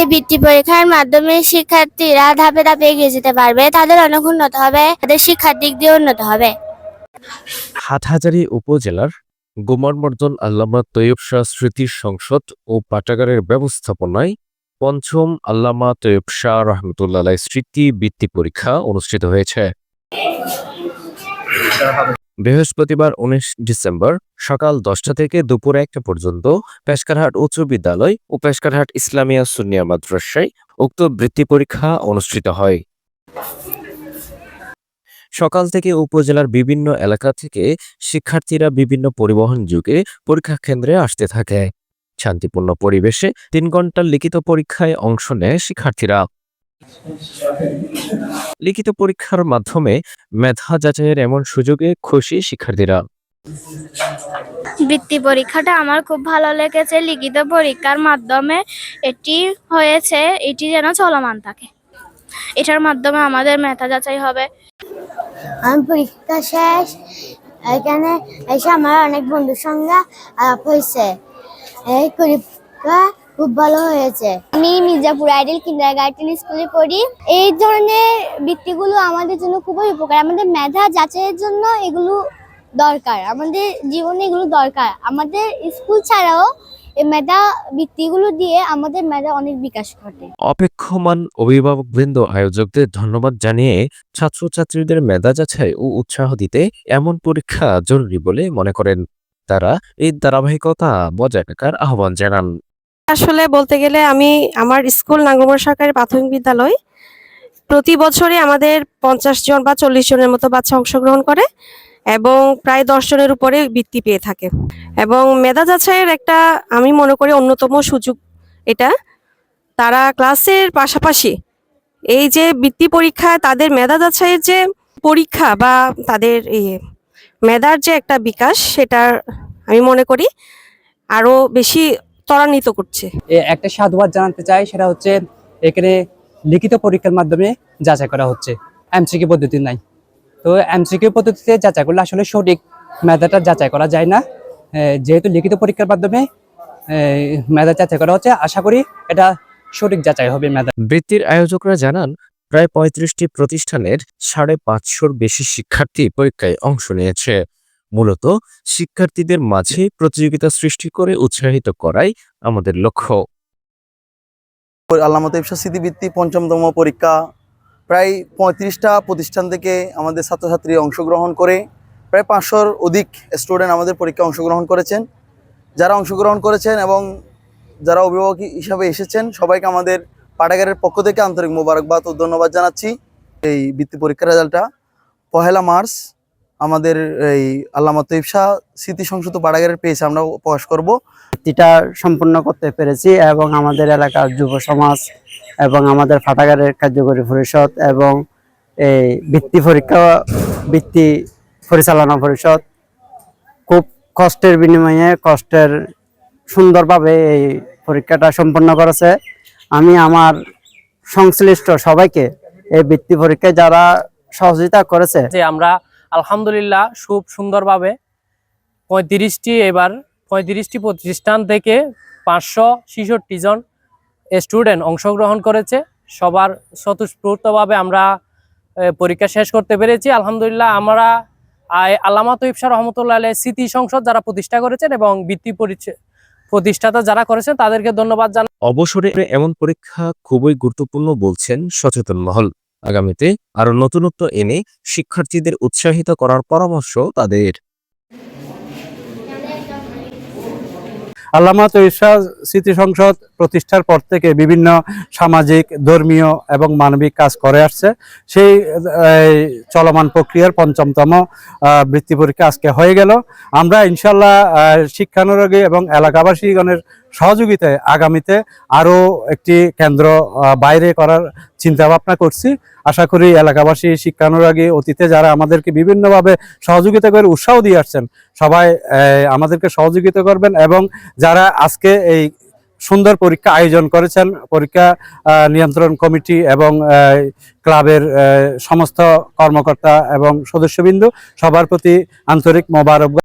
এই বৃত্তি পরীক্ষার মাধ্যমে শিক্ষার্থীরা ধাপে ধাপে এগিয়ে যেতে পারবে। তাদের অনেক উন্নত হবে, তাদের শিক্ষার দিক দিয়ে উন্নত হবে। হাটহাজারী উপজেলার গোমরমর্দন আল্লামা তৈয়ব শাহ স্মৃতি সংসদ ও পাঠাগারের ব্যবস্থাপনায় পঞ্চম আল্লামা তৈয়ব শাহ রহমতুল্লাহ স্মৃতি বৃত্তি পরীক্ষা অনুষ্ঠিত হয়েছে। বৃহস্পতিবার উনিশ ডিসেম্বর সকাল দশটা থেকে দুপুর একটা পর্যন্ত পেশকারহাট উচ্চ বিদ্যালয় ও পেশকারহাট ইসলামিয়া সুনিয়া মাদ্রাসায় উক্ত বৃত্তি পরীক্ষা অনুষ্ঠিত হয়। সকাল থেকে উপজেলার বিভিন্ন এলাকা থেকে শিক্ষার্থীরা বিভিন্ন পরিবহন যুগে পরীক্ষা কেন্দ্রে আসতে থাকে। শান্তিপূর্ণ পরিবেশে তিন ঘণ্টার লিখিত পরীক্ষায় অংশ নেয় শিক্ষার্থীরা। লিখিত পরীক্ষার মাধ্যমে মেধা যাচাইয়ের এমন সুযোগে খুশি শিক্ষার্থীরা। বৃত্তি পরীক্ষাটা আমার খুব ভালো লেগেছে। লিখিত পরীক্ষার মাধ্যমে এটি হয়েছে এটি যেন চলমান থাকে। এটার মাধ্যমে আমাদের মেধা যাচাই হবে। আমি পরীক্ষা শেষ। এখানে এসে আমার অনেক বন্ধুর সঙ্গে আলাপ হয়েছে। এই পরীক্ষা খুব ভালো হয়েছে। আমি মির্জাপুর আইডেল কিন্ডার গার্ডেন স্কুলে পড়ি। এই ধরনের বৃত্তিগুলো আমাদের জন্য খুবই উপকার। আমাদের মেধা যাচাইয়ের জন্য এগুলো দরকার। আমাদের জীবনে এগুলো দরকার। আমাদের স্কুল ছাড়াও এই মেধা বৃত্তিগুলো দিয়ে আমাদের মেধা অনেক বিকাশ ঘটে। অপেক্ষমান অভিভাবকবৃন্দ আয়োজকদের ধন্যবাদ জানিয়ে ছাত্রছাত্রীদের মেধা যাচাই ও উৎসাহ দিতে এমন পরীক্ষা জরুরি বলে মনে করেন তারা। এই ধারাবাহিকতা বজায় রাখার আহ্বান জানান। আসলে বলতে গেলে আমি আমার স্কুল নাঙ্গলমোড় সরকারি প্রাথমিক বিদ্যালয় প্রতি বছরই আমাদের পঞ্চাশ জন বা চল্লিশ জনের মতো বাচ্চা অংশগ্রহণ করে এবং প্রায় দশ জনের উপরে বৃত্তি পেয়ে থাকে। এবং মেধা যাচাইয়ের একটা আমি মনে করি অন্যতম সুযোগ এটা। তারা ক্লাসের পাশাপাশি এই যে বৃত্তি পরীক্ষা তাদের মেধা যাচাইয়ের যে পরীক্ষা বা তাদের মেধার যে একটা বিকাশ সেটা আমি মনে করি আরও বেশি ত্বরান্বিত করছে। একটা সাধুবাদ জানাতে চাই সেটা হচ্ছে এখানে লিখিত পরীক্ষার মাধ্যমে যাচাই করা হচ্ছে। এমসিকিউ পদ্ধতি নাই। তো এমসিকিউ পদ্ধতিতে যাচাই করলে আসলে সঠিক মেধাটা যাচাই করা যায় না। যেহেতু লিখিত পরীক্ষার মাধ্যমে মেধা যাচাই করা হচ্ছে আশা করি এটা সঠিক যাচাই হবে মেধা বৃত্তির আয়োজকরা জানান প্রায় পঁয়ত্রিশটি প্রতিষ্ঠানের সাড়ে পাঁচশোর বেশি শিক্ষার্থী পরীক্ষায় অংশ নিয়েছে। মূলত শিক্ষার্থীদের মাঝে প্রতিযোগিতা সৃষ্টি করে উৎসাহিত করাই আমাদের লক্ষ্য। ইফসা স্মৃতিবৃত্তি পঞ্চমতম পরীক্ষা প্রায় পঁয়ত্রিশটা প্রতিষ্ঠান থেকে আমাদের ছাত্রছাত্রী অংশগ্রহণ করে, প্রায় পাঁচশোর অধিক স্টুডেন্ট আমাদের পরীক্ষায় অংশগ্রহণ করেছেন। যারা অংশগ্রহণ করেছেন এবং যারা অভিভাবক হিসাবে এসেছেন, সবাইকে আমাদের পাঠাগারের পক্ষ থেকে আন্তরিক মোবারকবাদ ও ধন্যবাদ জানাচ্ছি। এই বৃত্তি পরীক্ষার রেজাল্টটা পহেলা মার্চ আমাদের এই আল্লামত ইফসা স্মৃতি সংসদ পাঠাগারের পেয়েছে আমরা প্রকাশ করব। এটা সম্পূর্ণ করতে পেরেছি এবং আমাদের এলাকার যুব সমাজ এবং আমাদের ফাটাগারের কার্যকরী পরিষদ এবং এই বৃত্তি পরীক্ষা বৃত্তি পরিচালনা পরিষদ খুব কষ্টের বিনিময়ে কষ্টের সুন্দরভাবে এই পরীক্ষাটা সম্পন্ন করেছে। আমি আমার সংশ্লিষ্ট সবাইকে এই বৃত্তি পরীক্ষায় যারা সহযোগিতা করেছে যে আমরা আলহামদুলিল্লাহ খুব সুন্দরভাবে পঁয়ত্রিশটি, এবার পঁয়ত্রিশটি প্রতিষ্ঠান থেকে পাঁচশো ছেষট্টি জন স্টুডেন্ট অংশগ্রহণ করেছে। সবার স্বতঃস্ফূর্তভাবে আমরা পরীক্ষা শেষ করতে পেরেছি। আলহামদুলিল্লাহ, আমরা আল্লামা তৈবশা রহমতুল্লাহ আলাইহ স্মৃতি সংসদ যারা প্রতিষ্ঠা করেছেন এবং বৃত্তি প্রতিষ্ঠাতা যারা করেছেন, তাদেরকে ধন্যবাদ জানাই অবসরে এমন পরীক্ষা খুবই গুরুত্বপূর্ণ বলছেন সচেতন মহল। আগামীতে আরও নতুনত্ব এনে শিক্ষার্থীদের উৎসাহিত করার পরামর্শ তাদের। আল্লামা তৈশা স্মৃতি সংসদ প্রতিষ্ঠার পর থেকে বিভিন্ন সামাজিক, ধর্মীয় এবং মানবিক কাজ করে আসছে। সেই চলমান প্রক্রিয়ার পঞ্চমতম বৃত্তি পরীক্ষা আজকে হয়ে গেল। আমরা ইনশাল্লাহ শিক্ষানুরাগী এবং এলাকাবাসীগণের সহযোগিতায় আগামীতে আরও একটি কেন্দ্র বাইরে করার চিন্তা ভাবনা করছি। আশা করি এলাকাবাসী, শিক্ষানুরাগী অতীতে যারা আমাদেরকে বিভিন্নভাবে সহযোগিতা করে উৎসাহ দিয়ে আসছেন, সবাই আমাদেরকে সহযোগিতা করবেন এবং যারা আজকে এই সুন্দর পরীক্ষা আয়োজন করেছেন, পরীক্ষা নিয়ন্ত্রণ কমিটি এবং ক্লাবের সমস্ত কর্মকর্তা এবং সদস্যবৃন্দ, সবার প্রতি আন্তরিক মোবারক